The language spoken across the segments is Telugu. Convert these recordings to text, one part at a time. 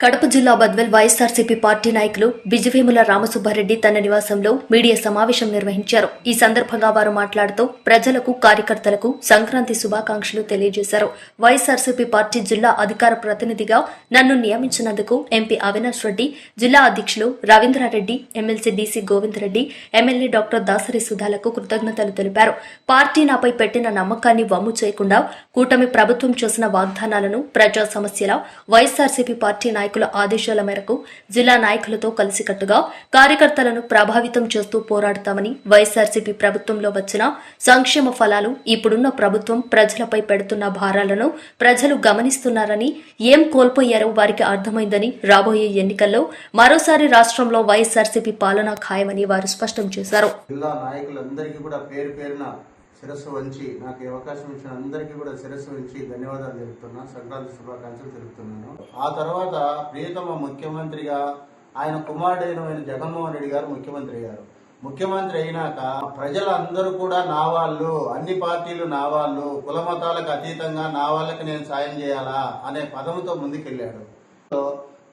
కడప జిల్లా బద్వెల్ వైఎస్ఆర్సీపీ పార్టీ నాయకులు బిజవేముల రామసుబ్బారెడ్డి తన నివాసంలో మీడియా సమావేశం నిర్వహించారు. ఈ సందర్భంగా వారు మాట్లాడుతూ ప్రజలకు కార్యకర్తలకు సంక్రాంతి శుభాకాంక్షలు తెలియజేశారు. వైఎస్ఆర్సీపీ పార్టీ జిల్లా అధికార ప్రతినిధిగా నన్ను నియమించినందుకు ఎంపీ అవినాష్ రెడ్డి జిల్లా అధ్యక్షులు Ravindra Reddy MLC DC Govinda Reddy MLA doctor Dasari సుధాలకు కృతజ్ఞతలు తెలిపారు. పార్టీ నాపై పెట్టిన నమ్మకాన్ని వమ్ము చేయకుండా కూటమి ప్రభుత్వం చేసిన వాగ్దానాలను ప్రజా సమస్యల వైఎస్ఆర్సీపీ పార్టీ నాయకులు ఆదేశాల మేరకు జిల్లా నాయకులతో కలిసికట్టుగా కార్యకర్తలను ప్రభావితం చేస్తూ పోరాడతామని వైఎస్ఆర్సీపీ ప్రభుత్వంలో వచ్చిన సంక్షేమ ఫలాలు ఇప్పుడున్న ప్రభుత్వం ప్రజలపై పెడుతున్న భారాలను ప్రజలు గమనిస్తున్నారని ఏం కోల్పోయారో వారికి అర్థమైందని రాబోయే ఎన్నికల్లో మరోసారి రాష్ట్రంలో వైఎస్ఆర్సీపీ పాలన ఖాయమని వారు స్పష్టం చేశారు. జిల్లా నాయకులందరికీ కూడా పేరు పేరున శిరస్సు వంచి నాకు ఈ అవకాశం ఇచ్చిన అందరికీ కూడా శిరస్సు వంచి ధన్యవాదాలు తెలుపుతున్నా. సంక్రాంతి శుభాకాంక్షలు తెలుపుతున్నాను. ఆ తర్వాత ప్రియతమ ముఖ్యమంత్రిగా ఆయన కుమారుడైన ఆయన జగన్మోహన్ రెడ్డి గారు ముఖ్యమంత్రి అయ్యారు. ముఖ్యమంత్రి అయినాక ప్రజలందరూ కూడా నా వాళ్ళు అన్ని పార్టీలు నా వాళ్ళు కుల మతాలకు అతీతంగా నా వాళ్ళకి నేను సాయం చేయాలా అనే పదంతో ముందుకెళ్ళాడు.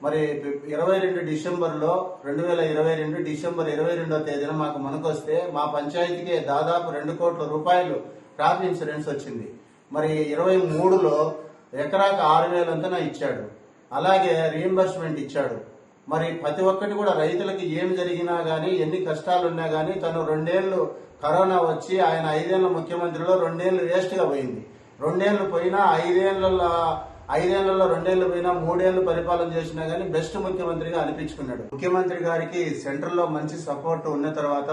మరి ఇరవై రెండు డిసెంబర్లో రెండు వేల ఇరవై రెండు డిసెంబర్ ఇరవై రెండో తేదీన మాకు మనకొస్తే మా పంచాయతీకి దాదాపు రెండు కోట్ల రూపాయలు క్రాప్ ఇన్సూరెన్స్ వచ్చింది. మరి ఇరవై మూడులో ఎకరాకు ఆరు వేలంతన ఇచ్చాడు. అలాగే రీఎంబర్స్మెంట్ ఇచ్చాడు. మరి ప్రతి ఒక్కటి కూడా రైతులకి ఏం జరిగినా కానీ ఎన్ని కష్టాలు ఉన్నా తను రెండేళ్ళు కరోనా వచ్చి ఆయన ఐదేళ్ళ ముఖ్యమంత్రిలో రెండేళ్ళు వేస్ట్గా పోయింది. రెండేళ్ళు పోయినా ఐదేళ్ళ ఐదేళ్ళలో రెండేళ్ళు పోయినా మూడేళ్ళు పరిపాలన చేసినా గానీ బెస్ట్ ముఖ్యమంత్రిగా అనిపించుకున్నాడు. ముఖ్యమంత్రి గారికి సెంట్రల్లో మంచి సపోర్ట్ ఉన్న తర్వాత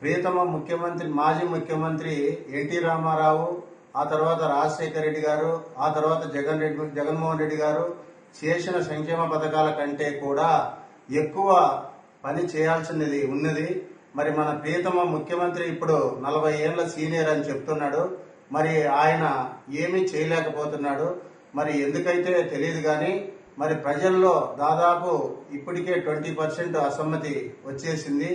ప్రియతమ ముఖ్యమంత్రి మాజీ ముఖ్యమంత్రి ఎన్టీ రామారావు ఆ తర్వాత రాజశేఖర రెడ్డి గారు ఆ తర్వాత జగన్ రెడ్డి జగన్మోహన్ రెడ్డి గారు చేసిన సంక్షేమ పథకాల కంటే కూడా ఎక్కువ పని చేయాల్సినది ఉన్నది. మరి మన ప్రియతమ ముఖ్యమంత్రి ఇప్పుడు నలభై ఏళ్ళ సీనియర్ అని చెప్తున్నాడు. మరి ఆయన ఏమీ చేయలేకపోతున్నాడు. మరి ఎందుకైతే తెలియదు కానీ మరి ప్రజల్లో దాదాపు ఇప్పటికే ట్వంటీ పర్సెంట్ అసమ్మతి వచ్చేసింది.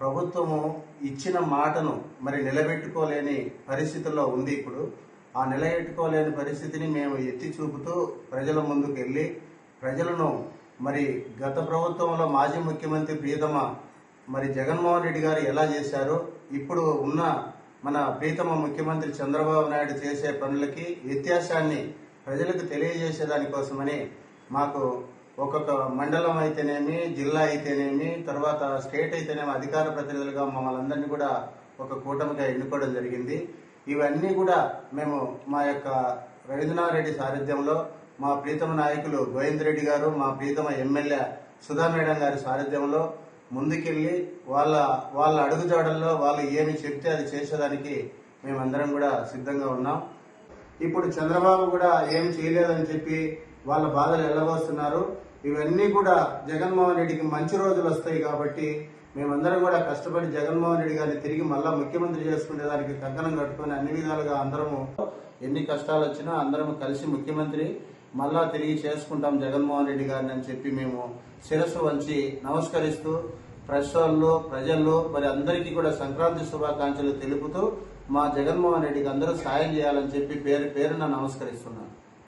ప్రభుత్వము ఇచ్చిన మాటను మరి నిలబెట్టుకోలేని పరిస్థితుల్లో ఉంది ఇప్పుడు. ఆ నిలబెట్టుకోలేని పరిస్థితిని మేము ఎత్తి చూపుతూ ప్రజల ముందుకు వెళ్ళి ప్రజలను మరి గత ప్రభుత్వంలో మాజీ ముఖ్యమంత్రి ప్రియతమ మరి జగన్మోహన్ రెడ్డి గారు ఎలా చేశారో ఇప్పుడు ఉన్న మన ప్రీతమ ముఖ్యమంత్రి చంద్రబాబు నాయుడు చేసే పనులకి వ్యత్యాసాన్ని ప్రజలకు తెలియజేసే దానికోసమని మాకు ఒక్కొక్క మండలం అయితేనేమి జిల్లా అయితేనేమి తర్వాత స్టేట్ అయితేనేమి అధికార ప్రతినిధులుగా మమ్మల్ని అందరినీ కూడా ఒక కూటమిగా ఎన్నుకోవడం జరిగింది. ఇవన్నీ కూడా మేము మా యొక్క రవీంద్రనాథ్ సారథ్యంలో మా ప్రీతమ నాయకులు గోవింద్ రెడ్డి గారు మా ప్రీతమ ఎమ్మెల్యే సుధా మేడం గారి సారథ్యంలో ముందుకెళ్ళి వాళ్ళ వాళ్ళ అడుగుజాడల్లో వాళ్ళు ఏమి చెప్తే అది చేసేదానికి మేమందరం కూడా సిద్ధంగా ఉన్నాం. ఇప్పుడు చంద్రబాబు కూడా ఏం చేయలేదని చెప్పి వాళ్ళ బాధలు వెళ్ళబోస్తున్నారు ఇవన్నీ కూడా జగన్మోహన్ రెడ్డికి మంచి రోజులు వస్తాయి కాబట్టి మేమందరం కూడా కష్టపడి జగన్మోహన్ రెడ్డి గారిని తిరిగి మళ్ళా ముఖ్యమంత్రి చేసుకునే దానికి కంకణం కట్టుకొని అన్ని విధాలుగా అందరము ఎన్ని కష్టాలు వచ్చినా అందరం కలిసి ముఖ్యమంత్రి మళ్ళా తిరిగి చేసుకుంటాం జగన్మోహన్ రెడ్డి గారిని అని చెప్పి మేము శిరస్సు వంచి నమస్కరిస్తూ ప్రెస్ ప్రజల్లో మరి అందరికీ కూడా సంక్రాంతి శుభాకాంక్షలు తెలుపుతూ మా జగన్మోహన్ రెడ్డికి అందరూ సాయం చేయాలని చెప్పి పేరు పేరున నమస్కరిస్తున్నాను.